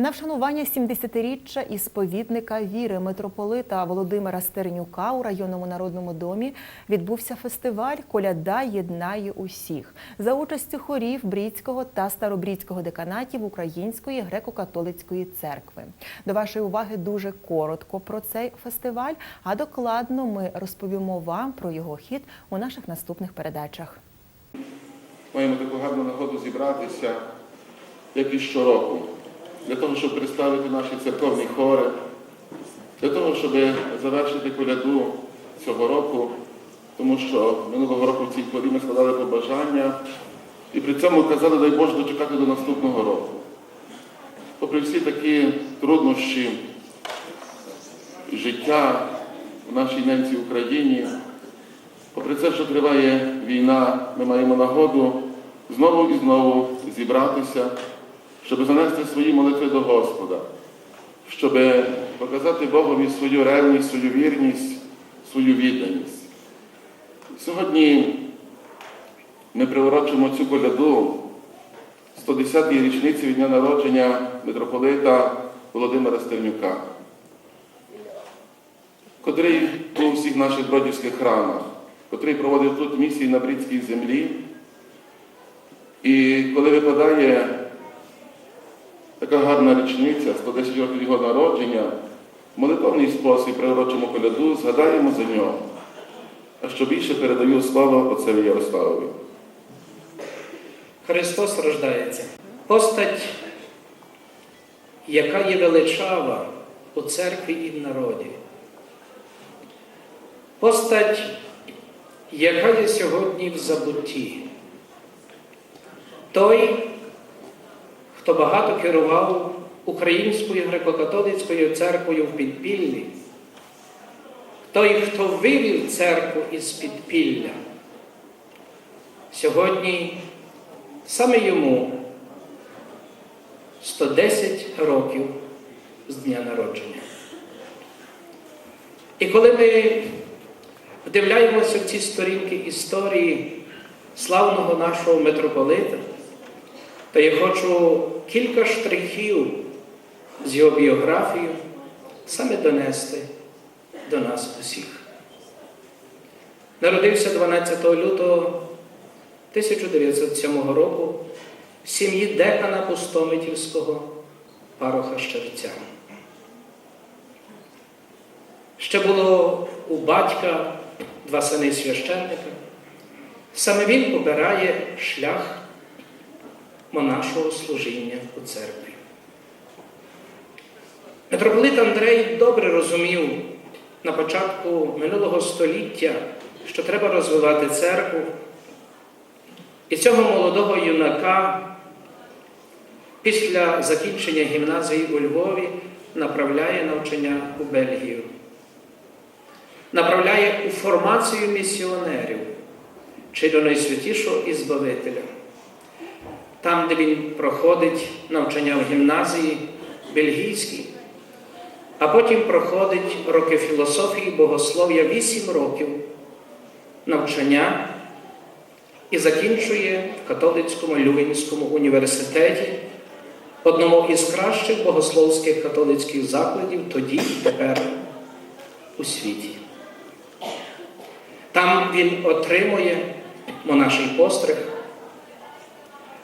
На вшанування 70-річчя і сповідника віри митрополита Володимира Стернюка у районному народному домі відбувся фестиваль Коляда єднає усіх за участю хорів Брідського та Старобрідського деканатів Української греко-католицької церкви. До вашої уваги дуже коротко про цей фестиваль, а докладно ми розповімо вам про його хід у наших наступних передачах. Маємо таку гарну нагоду зібратися, як і щороку, для того, щоб представити наші церковні хори, для того, щоб завершити коляду цього року, тому що минулого року в цій хорі ми складали побажання і при цьому казали, дай Боже, дочекати до наступного року. Попри всі такі труднощі життя в нашій ненці Україні, Попри це, що триває війна, ми маємо нагоду знову і знову зібратися, щоб занести свої молитви до Господа, щоб показати Богові свою ревність, свою вірність, свою відданість. Сьогодні ми приурочимо цю коляду 110-ї річниці від дня народження митрополита Володимира Стернюка, котрий був у всіх наших бродівських храмах котрий проводив тут місії на брідській землі. І коли випадає така гарна річниця, 110 років його народження, в молитовний спосіб приурочимо коляду, згадаємо за нього. А що більше передаю слово отцеві Ярославові. Христос рождається. Постать, яка є величава у церкві і в народі. Постать, яка є сьогодні в забутті. Той, хто багато керував Українською греко-католицькою церквою в підпіллі, той, хто вивів церкву із підпілля, сьогодні саме йому 110 років з дня народження. І коли ми вдивляємося в ці сторінки історії славного нашого митрополита, то я хочу кілька штрихів з його біографією саме донести до нас усіх. Народився 12 лютого 1907 року в сім'ї декана Пустомитівського пароха Щерця. Ще було у батька два сини священника. Саме він обирає шлях монашого служіння у церкві. Митрополит Андрей добре розумів на початку минулого століття, що треба розвивати церкву. І цього молодого юнака після закінчення гімназії у Львові направляє навчання у Бельгію направляє у формацію місіонерів чи до найсвятішого Ізбавителя. Там, де він проходить навчання в гімназії бельгійській, а потім проходить роки філософії, богослов'я 8 років навчання і закінчує в католицькому Лювінському університеті, одному із кращих богословських католицьких закладів тоді і тепер у світі. Там він отримує монаший постриг,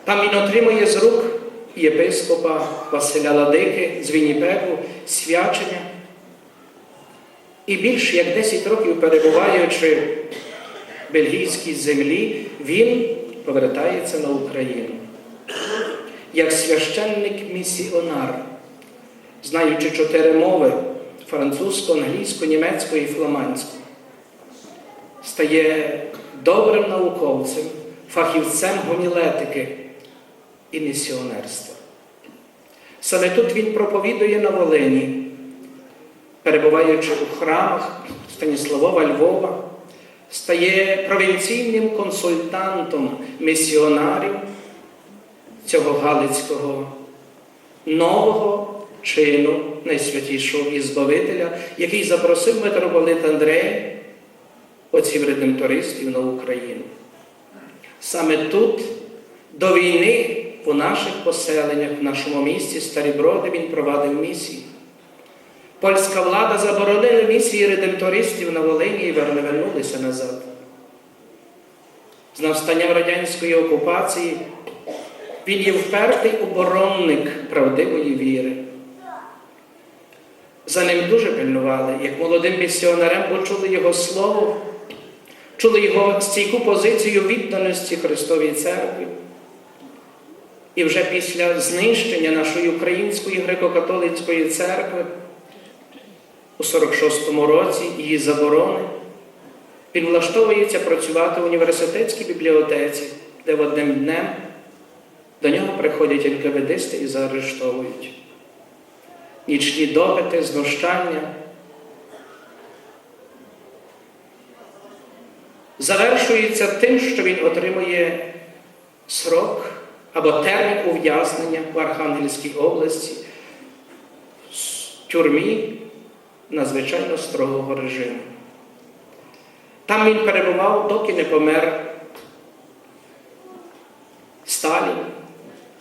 там він отримує з рук єпископа Василя Ладики з Вінніпегу свячення. І більш як 10 років перебуваючи в бельгійській землі, він повертається на Україну. Як священник-місіонар, знаючи чотири мови французьку, англійську, німецьку і фламандську стає добрим науковцем, фахівцем гомілетики і місіонерства. Саме тут він проповідує на Волині, перебуваючи у храмах Станіславова Львова, стає провінційним консультантом місіонарів цього Галицького нового чину найсвятішого Ізбавителя, який запросив митрополит Андрея отців редемтористів на Україну. Саме тут до війни у наших поселеннях, в нашому місті Старі Броди він провадив місії. Польська влада заборонила місії редемтористів на Волині і вернулися назад. З настанням радянської окупації він є впертий оборонник правдивої віри. За ним дуже пильнували, як молодим місіонарем, бо чули його слово, чули його стійку позицію відданості Христовій Церкві. І вже після знищення нашої української греко-католицької церкви у 46-му році її заборони, він влаштовується працювати в університетській бібліотеці, де в одним днем до нього приходять НКВДисти і заарештовують. Нічні допити, знущання. Завершується тим, що він отримує срок або термін ув'язнення в Архангельській області в тюрмі надзвичайно строгого режиму. Там він перебував, доки не помер Сталін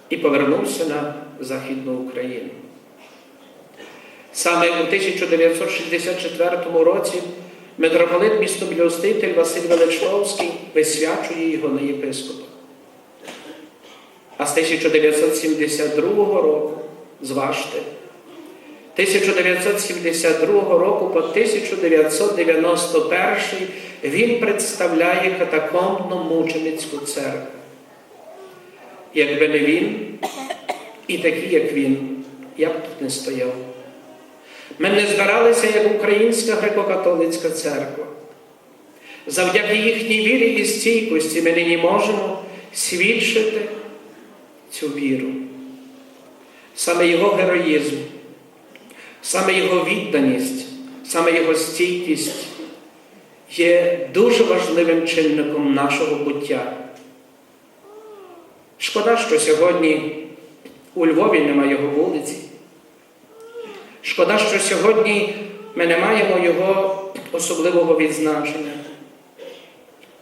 і повернувся на Західну Україну. Саме у 1964 році митрополит містоблюститель Василь Величковський висвячує його на єпископа. А з 1972 року, зважте, 1972 року по 1991 він представляє катакомбну мученицьку церкву. Якби не він, і такі, як він, я б тут не стояв. Ми не збиралися як Українська греко-католицька церква. Завдяки їхній вірі і стійкості ми нині можемо свідчити цю віру. Саме його героїзм, саме його відданість, саме його стійкість є дуже важливим чинником нашого буття. Шкода, що сьогодні у Львові немає його вулиці. Шкода, що сьогодні ми не маємо його особливого відзначення.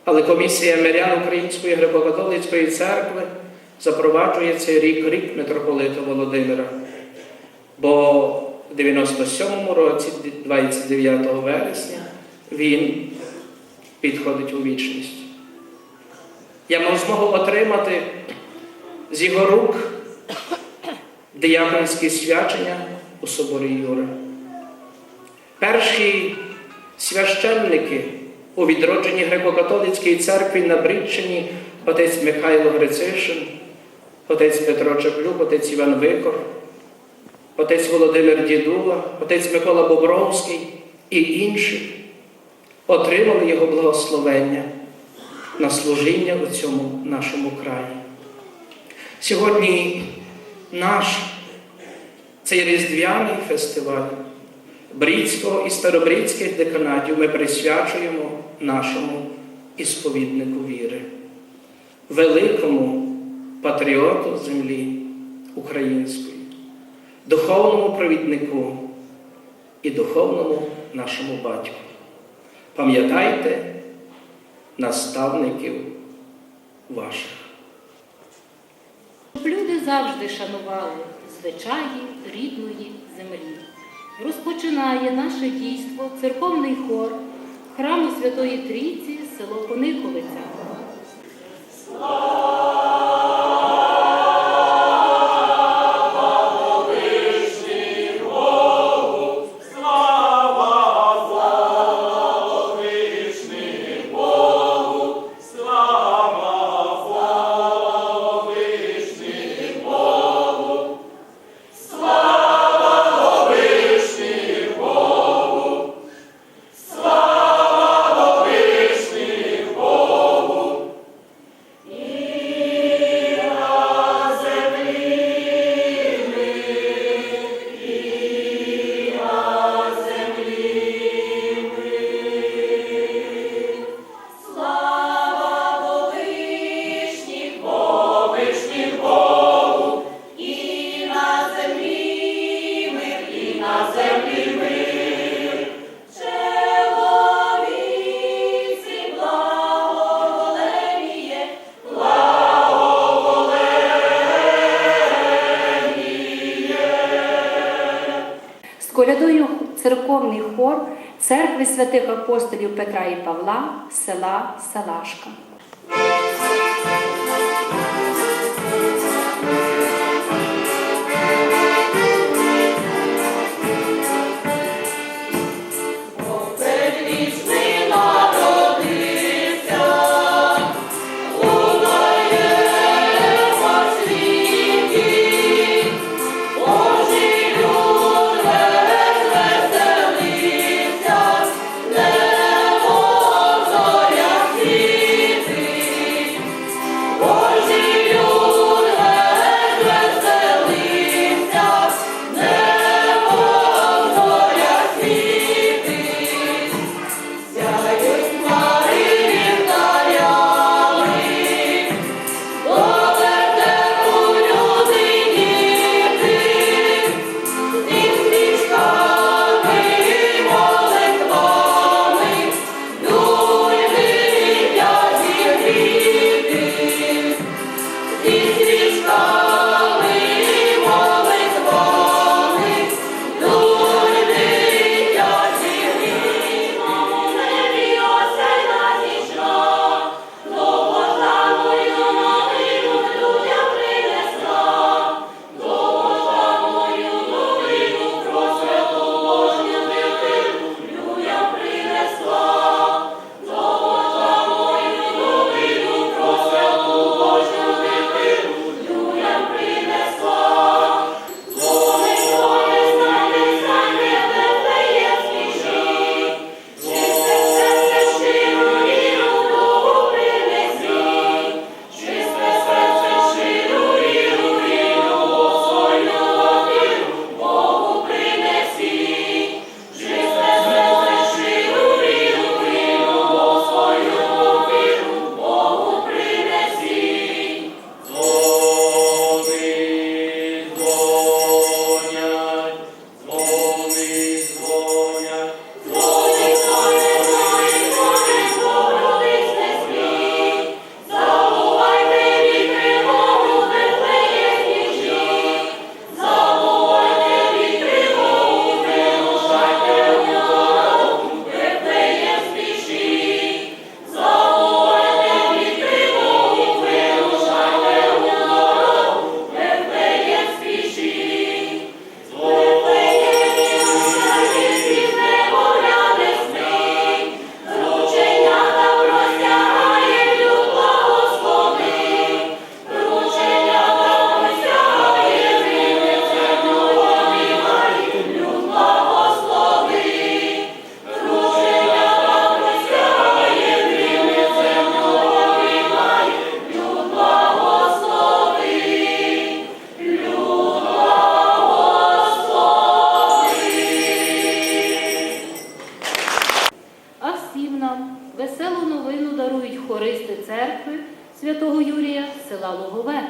Але комісія мирян Української греко-католицької церкви запроваджує цей рік рік митрополита Володимира. Бо в 97-му році, 29 вересня, він підходить у вічність. Я мав змогу отримати з його рук дияконські свячення у соборі Юра. Перші священники у відродженні греко-католицької церкви на Брідчині отець Михайло Грицишин, отець Петро Чеплюк, отець Іван Викор, отець Володимир Дідула, отець Микола Бобровський і інші отримали його благословення на служіння у цьому нашому краї. Сьогодні наш цей різдвяний фестиваль Брідського і Старобрідських деканатів ми присвячуємо нашому ісповіднику віри, великому патріоту землі української, духовному провіднику і духовному нашому батьку. Пам'ятайте наставників ваших. Щоб люди завжди шанували звичаї рідної землі. Розпочинає наше дійство церковний хор храму Святої Трійці, село Кониковиця. Колядою церковний хор церкви святих апостолів Петра і Павла, села Салашка. Святого Юрія села Лугове.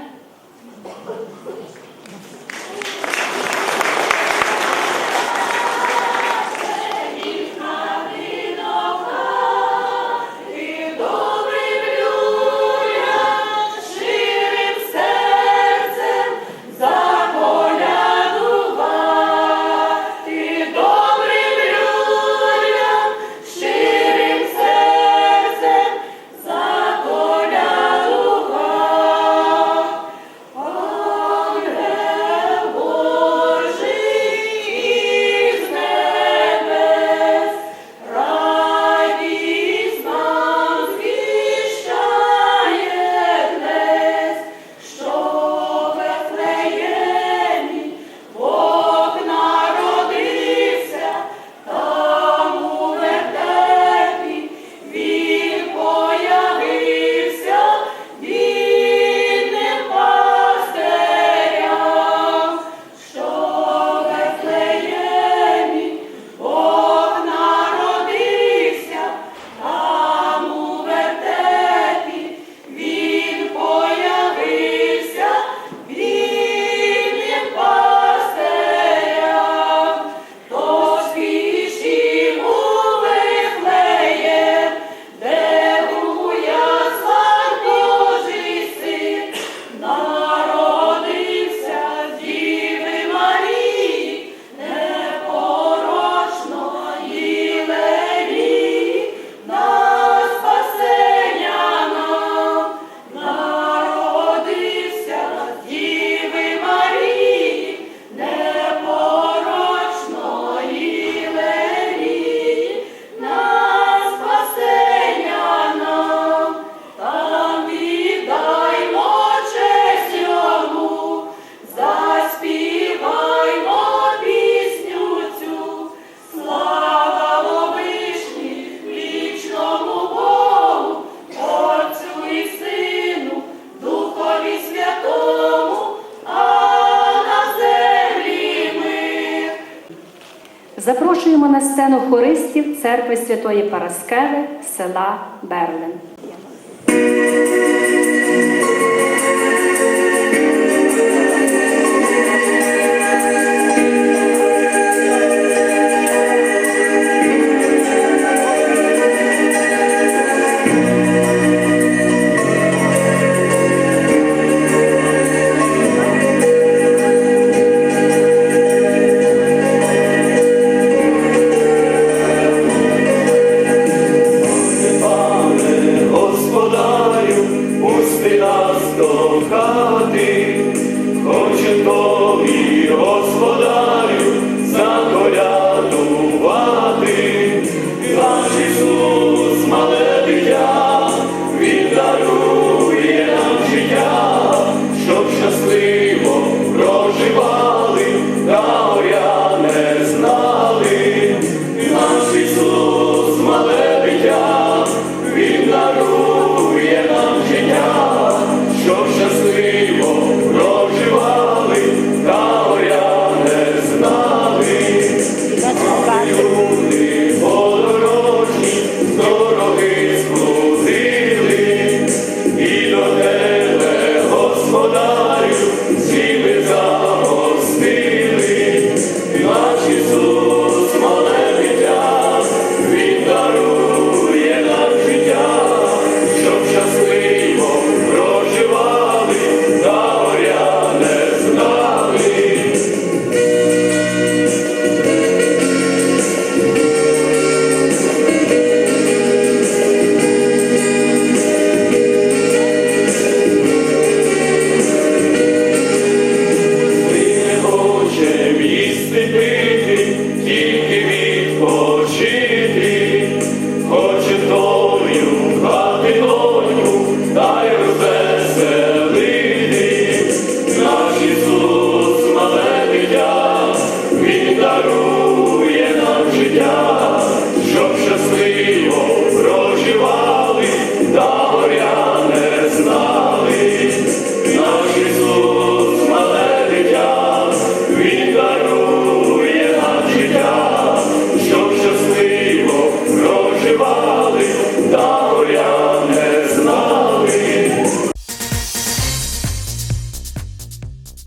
Запрошуємо на сцену хористів церкви Святої Параскеви села Берлин.